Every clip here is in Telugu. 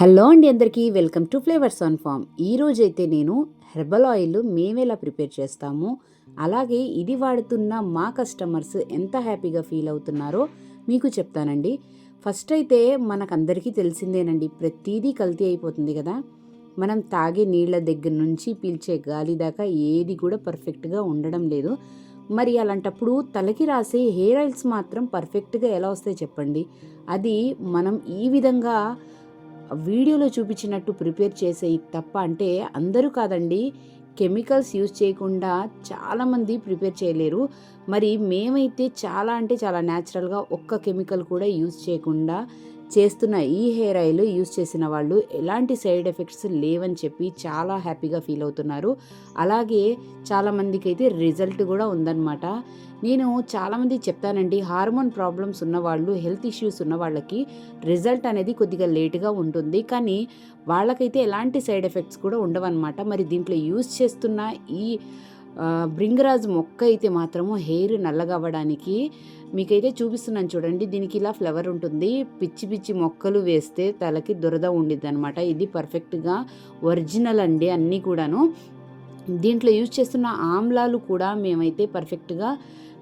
హలో అండి అందరికీ welcome to flavours on farm. ఈరోజైతే అయితే నేను హెర్బల్ ఆయిల్ మేమేలా ప్రిపేర్ చేస్తాము అలాగే ఇది వాడుతున్న మా కస్టమర్స్ ఎంత హ్యాపీగా ఫీల్ అవుతున్నారో మీకు చెప్తానండి. ఫస్ట్ అయితే మనకందరికీ తెలిసిందేనండి ప్రతిదీ కల్తీ అయిపోతుంది కదా. మనం తాగే నీళ్ళ దగ్గర నుంచి పీల్చే గాలి దాకా ఏది కూడా పర్ఫెక్ట్గా ఉండడం లేదు. మరి అలాంటప్పుడు తలకి రాసే హెయిర్ ఆయిల్స్ మాత్రం పర్ఫెక్ట్గా ఎలా వస్తాయి చెప్పండి? అది మనం ఈ విధంగా వీడియోలో చూపించినట్టు ప్రిపేర్ చేసే ఈ తప్ప అంటే అందరూ కాదండి కెమికల్స్ యూజ్ చేయకుండా చాలామంది ప్రిపేర్ చేయలేరు. మరి మేమైతే చాలా అంటే చాలా న్యాచురల్గా ఒక్క కెమికల్ కూడా యూజ్ చేయకుండా చేస్తున్న ఈ హెయిర్ ఆయిల్ యూజ్ చేసిన వాళ్ళు ఎలాంటి సైడ్ ఎఫెక్ట్స్ లేవని చెప్పి చాలా హ్యాపీగా ఫీల్ అవుతున్నారు. అలాగే చాలామందికి అయితే రిజల్ట్ కూడా ఉందన్నమాట. నేను చాలామంది చెప్తానండి హార్మోన్ ప్రాబ్లమ్స్ ఉన్న వాళ్ళు హెల్త్ ఇష్యూస్ ఉన్న వాళ్ళకి రిజల్ట్ అనేది కొద్దిగా లేటుగా ఉంటుంది. కానీ వాళ్ళకైతే ఎలాంటి సైడ్ ఎఫెక్ట్స్ కూడా ఉండవన్నమాట. మరి దీంట్లో యూజ్ చేస్తున్న ఈ బ్రింగరాజ్ మొక్క అయితే మాత్రము హెయిర్ నల్లగా అవ్వడానికి మీకైతే చూపిస్తున్నాను చూడండి. దీనికి ఇలా ఫ్లవర్ ఉంటుంది. పిచ్చి పిచ్చి మొక్కలు వేస్తే తలకి దురద ఉండిద్ది అనమాట ఇది పర్ఫెక్ట్గా ఒరిజినల్ అండి అన్నీ కూడాను. దీంట్లో యూజ్ చేస్తున్న ఆమ్లాలు కూడా మేమైతే పర్ఫెక్ట్గా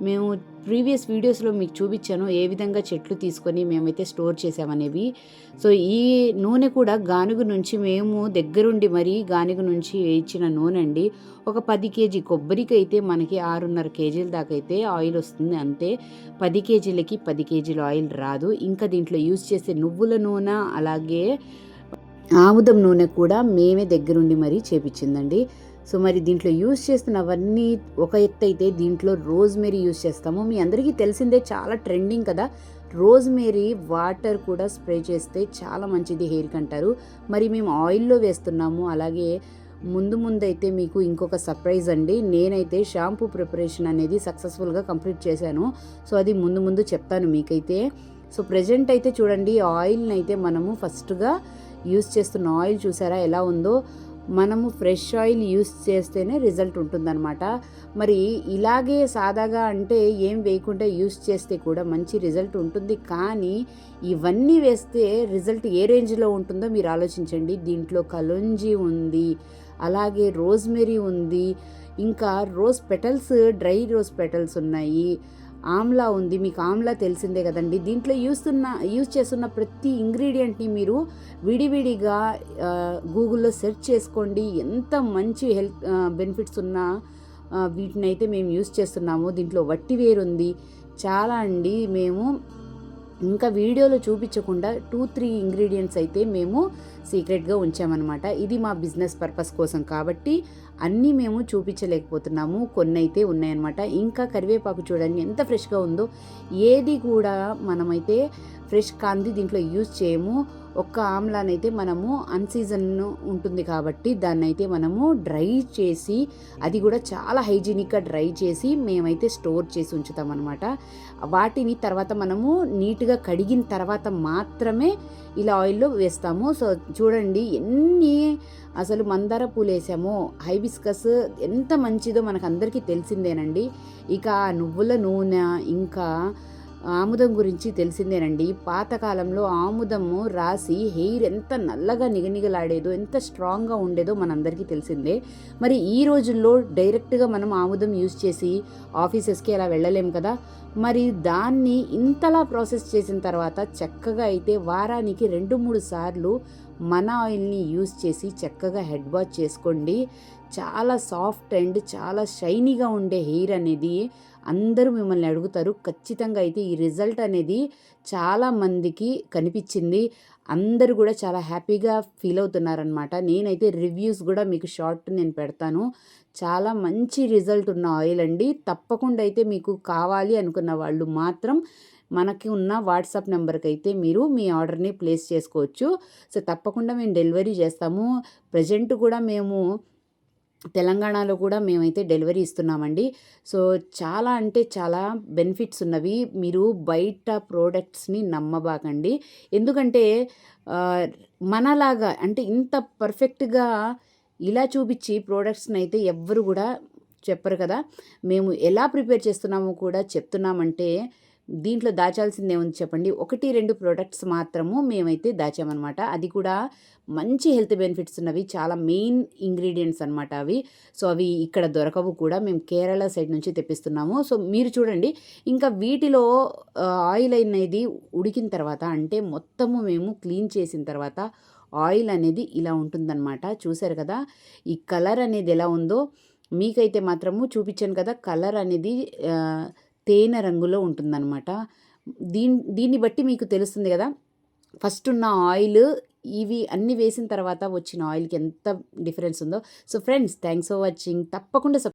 మేము ప్రీవియస్ వీడియోస్లో మీకు చూపించాను ఏ విధంగా చెట్లు తీసుకొని మేమైతే స్టోర్ చేసామనేవి. సో ఈ నూనె కూడా గానుగు నుంచి మేము దగ్గరుండి మరీ గానుగు నుంచి ఇచ్చిన నూనె అండి ఒక పది కేజీ కొబ్బరికి అయితే మనకి ఆరున్నర కేజీల దాకా అయితే ఆయిల్ వస్తుంది అంతే. పది కేజీలకి పది కేజీల ఆయిల్ రాదు. ఇంకా దీంట్లో యూజ్ చేసే నువ్వుల నూనె అలాగే ఆముదం నూనె కూడా మేమే దగ్గరుండి మరీ చేపించిందండి. సో మరి దీంట్లో యూస్ చేస్తున్నవన్నీ ఒక ఎత్తు అయితే దీంట్లో రోజ్మేరీ యూస్ చేస్తాము. మీ అందరికీ తెలిసిందే చాలా ట్రెండింగ్ కదా. రోజ్మేరీ వాటర్ కూడా స్ప్రే చేస్తే చాలా మంచిది హెయిర్కి అంటారు మరి మేము ఆయిల్లో వేస్తున్నాము. అలాగే ముందు ముందు అయితే మీకు ఇంకొక సర్ప్రైజ్ అండి. నేనైతే షాంపూ ప్రిపరేషన్ అనేది సక్సెస్ఫుల్గా కంప్లీట్ చేశాను. సో అది ముందు ముందు చెప్తాను మీకైతే. సో ప్రజెంట్ అయితే చూడండి ఆయిల్ని అయితే మనము ఫస్ట్గా యూస్ చేస్తున్న ఆయిల్ చూసారా ఎలా ఉందో. మనము ఫ్రెష్ ఆయిల్ యూస్ చేస్తేనే రిజల్ట్ ఉంటుందన్నమాట. మరి ఇలాగే సాదాగా అంటే ఏం వేయకుండా యూస్ చేస్తే కూడా మంచి రిజల్ట్ ఉంటుంది. కానీ ఇవన్నీ వేస్తే రిజల్ట్ ఏ రేంజ్లో ఉంటుందో మీరు ఆలోచించండి. దీంట్లో కలుంజి ఉంది అలాగే రోజ్మెరీ ఉంది ఇంకా rose petals dry rose petals amla. Amla ఉంది మీకు ఆమ్లా తెలిసిందే కదండి. దీంట్లో యూస్తున్న యూజ్ చేస్తున్న ప్రతి ఇంగ్రీడియంట్ని మీరు విడివిడిగా గూగుల్లో సెర్చ్ చేసుకోండి. ఎంత మంచి హెల్త్ బెనిఫిట్స్ ఉన్న వీటిని అయితే మేము యూజ్ చేస్తున్నాము. దీంట్లో వట్టి వేరు ఉంది చాలా అండి. మేము ఇంకా వీడియోలో చూపించకుండా టూ త్రీ ఇంగ్రీడియంట్స్ అయితే మేము సీక్రెట్గా ఉంచామన్నమాట. ఇది మా బిజినెస్ పర్పస్ కోసం కాబట్టి అన్నీ మేము చూపించలేకపోతున్నాము. కొన్ని అయితే ఉన్నాయన్నమాట. ఇంకా కరివేపాకు చూడండి ఎంత ఫ్రెష్గా ఉందో. ఏది కూడా మనమైతే ఫ్రెష్ కాంది దీంట్లో యూజ్ చేయము. ఒక్క ఆమ్లానైతే మనము అన్సీజన్ ఉంటుంది కాబట్టి దాన్ని అయితే మనము డ్రై చేసి అది కూడా చాలా హైజీనిక్గా డ్రై చేసి మేమైతే స్టోర్ చేసి ఉంచుతాం అనమాట వాటిని తర్వాత మనము నీట్గా కడిగిన తర్వాత మాత్రమే ఇలా ఆయిల్లో వేస్తాము. సో చూడండి ఎన్ని అసలు మందార పూలు వేసామో హైబిస్కస్ ఎంత మంచిదో మనకు అందరికీ తెలిసిందేనండి. ఇక నువ్వుల నూనె ఇంకా ఆముదం గురించి తెలిసిందేనండి. పాతకాలంలో ఆముదము రాసి హెయిర్ ఎంత నల్లగా నిగనిగలాడేదో ఎంత స్ట్రాంగ్గా ఉండేదో మనందరికీ తెలిసిందే. మరి ఈ రోజుల్లో డైరెక్ట్గా మనం ఆముదం యూజ్ చేసి ఆఫీసెస్కి అలా వెళ్ళలేం కదా. మరి దాన్ని ఇంతలా ప్రాసెస్ చేసిన తర్వాత చక్కగా అయితే వారానికి రెండు మూడు సార్లు మన ఆయిల్ని యూజ్ చేసి చక్కగా హెడ్ వాష్ చేసుకోండి. చాలా సాఫ్ట్ అండ్ చాలా షైనీగా ఉండే హెయిర్ అనేది అందరూ మిమ్మల్ని అడుగుతారు. ఖచ్చితంగా అయితే ఈ రిజల్ట్ అనేది చాలా మందికి కనిపించింది. అందరూ కూడా చాలా హ్యాపీగా ఫీల్ అవుతున్నారనమాట నేనైతే రివ్యూస్ కూడా మీకు షార్ట్ నేను పెడతాను. చాలా మంచి రిజల్ట్ ఉన్న ఆయిల్ అండి. తప్పకుండా అయితే మీకు కావాలి అనుకున్న వాళ్ళు మాత్రం మనకి ఉన్న వాట్సాప్ నెంబర్కి అయితే మీరు మీ ఆర్డర్ని ప్లేస్ చేసుకోవచ్చు. సో తప్పకుండా మేము డెలివరీ చేస్తాము. ప్రజెంట్ కూడా మేము తెలంగాణలో కూడా మేమైతే డెలివరీ ఇస్తున్నామండి. సో చాలా అంటే చాలా బెనిఫిట్స్ ఉన్నవి. మీరు బయట ప్రోడక్ట్స్ని నమ్మబాకండి. ఎందుకంటే మనలాగా అంటే ఇంత పర్ఫెక్ట్గా ఇలా చూపించి ప్రోడక్ట్స్ని అయితే ఎవ్వరు కూడా చెప్పరు కదా. మేము ఎలా ప్రిపేర్ చేస్తున్నామో కూడా చెప్తున్నామంటే దీంట్లో దాచాల్సిందే ఉంది చెప్పండి? ఒకటి రెండు ప్రోడక్ట్స్ మాత్రము మేమైతే దాచామన్నమాట. అది కూడా మంచి హెల్త్ బెనిఫిట్స్ ఉన్నవి చాలా మెయిన్ ఇంగ్రీడియంట్స్ అనమాట అవి. సో అవి ఇక్కడ దొరకవు కూడా. మేము కేరళ సైడ్ నుంచి తెప్పిస్తున్నాము. సో మీరు చూడండి ఇంకా వీటిలో ఆయిల్ అనేది ఉడికిన తర్వాత అంటే మొత్తము మేము క్లీన్ చేసిన తర్వాత ఆయిల్ అనేది ఇలా ఉంటుందన్నమాట. చూశారు కదా? ఈ కలర్ అనేది ఎలా ఉందో మీకైతే మాత్రము చూపించాను కదా? కలర్ అనేది తేనె రంగులో ఉంటుందన్నమాట. దీని దీన్ని బట్టి మీకు తెలుస్తుంది కదా ఫస్ట్ ఉన్న ఆయిల్ ఇవి అన్ని వేసిన తర్వాత వచ్చిన ఆయిల్కి ఎంత డిఫరెన్స్ ఉందో. So friends thanks for watching. తప్పకుండా